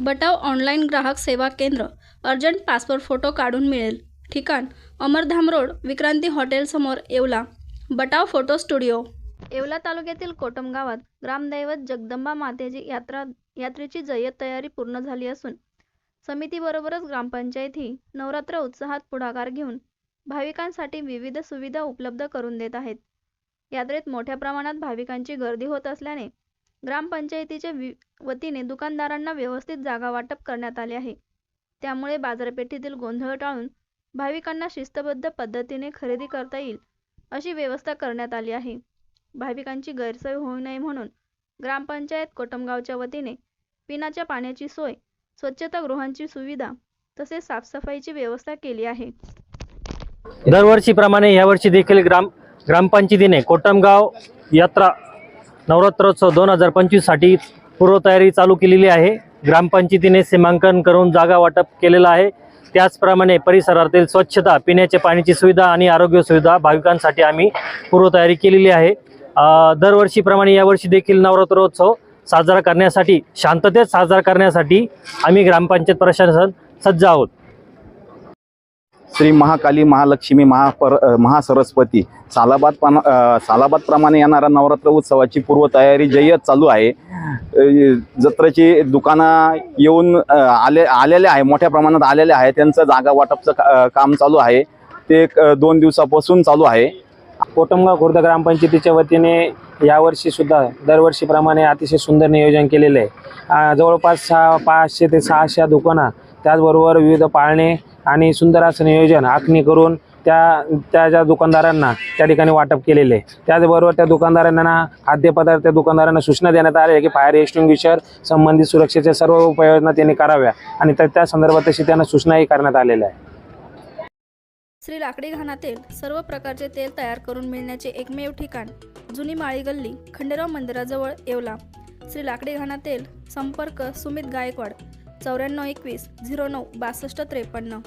बटाव online ग्राहक सेवा केंद्र अर्जंट पासपोर्ट फोटो काढून मिळेल. ठिकाण अमरधाम रोड विक्रांती हॉटेलसमोर Yeola. Batav photo studio. Yeola तालुक्यातील कोटम गावात ग्रामदैवत जगदंबा मातेची यात्रा यात्रेची जय्यत तयारी पूर्ण झाली असून समितीबरोबरच ग्रामपंचायत ही नवरात्र उत्साहात पुढाकार घेऊन भाविकांसाठी विविध सुविधा उपलब्ध करून देत आहेत. यात्रेत मोठ्या प्रमाणात भाविकांची गर्दी होत असल्याने ग्रामपंचायतीच्या वि वतीने दुकानदारांना व्यवस्थित जागा वाटप करण्यात आले आहे. त्यामुळे बाजारपेठेतील गोंधळ टाळून भाविकांना शिस्तबद्ध पद्धतीने खरेदी करता येईल अशी व्यवस्था करण्यात आली आहे. भाविकांची गैरसोय होऊ नये म्हणून ग्रामपंचायत कोटमगावच्या वतीने पिण्याच्या पाण्याची सोय स्वच्छतागृहांची सुविधा तसेच साफसफाईची व्यवस्था केली आहे. दरवर्षीप्रमाणे यावर्षी देखील ग्राम ग्रामपंचायतीने कोटमगाव यात्रा नवरात्रोत्सव दोन हजार पंचवीससाठी पूर्वतयारी चालू केलेली आहे. ग्रामपंचायतीने सीमांकन करून जागा वाटप केलेलं आहे. त्याचप्रमाणे परिसरातील स्वच्छता पिण्याच्या पाण्याची सुविधा आणि आरोग्य सुविधा भाविकांसाठी आम्ही पूर्वतयारी केलेली आहे. दरवर्षीप्रमाणे यावर्षी देखील नवरात्रोत्सव साजरा करण्यासाठी शांततेत साजरा करण्यासाठी आम्ही ग्रामपंचायत प्रशासन सज्ज आहोत. श्री महाकाली महालक्ष्मी महापर महासरस्वती. सालाबाद पान सालाबादप्रमाणे येणाऱ्या नवरात्र उत्सवाची पूर्वतयारी जय्यत चालू आहे. जत्रेची दुकानं येऊन आले आलेले आहे मोठ्या प्रमाणात आलेले आहे. त्यांचं जागा वाटपचं का- काम चालू आहे. ते एक, दोन दिवसापासून चालू आहे. कोटमगाव खुर्द ग्रामपंचायतीच्या वतीने यावर्षी सुद्धा दरवर्षीप्रमाणे अतिशय सुंदर नियोजन केलेलं आहे. जवळपास सहा पाचशे ते सहाशे दुकानं त्याचबरोबर विविध पाळणे आणि सुंदर असं नियोजन आखणी करून त्या त्या ज्या दुकानदारांना त्या ठिकाणी वाटप केलेले. आहे त्याचबरोबर त्या दुकानदारांना खाद्यपदार्थ त्या दुकानदारांना सूचना देण्यात आल्या की फायर एक्स्टिंग्विशर संबंधित सुरक्षेच्या सर्व उपाययोजना त्यांनी कराव्या आणि त्या त्या संदर्भात तशी त्यांना सूचनाही करण्यात आलेल्या आहे श्री लाकडी घाणातील सर्व प्रकारचे तेल तयार करून मिळण्याचे एकमेव ठिकाण जुनी माळी गल्ली खंडेराव मंदिराजवळ येवला. श्री लाकडी घाणातील संपर्क सुमित गायकवाड चौऱ्याण्णव एकवीस झिरो नऊ बासष्ट त्रेपन्न.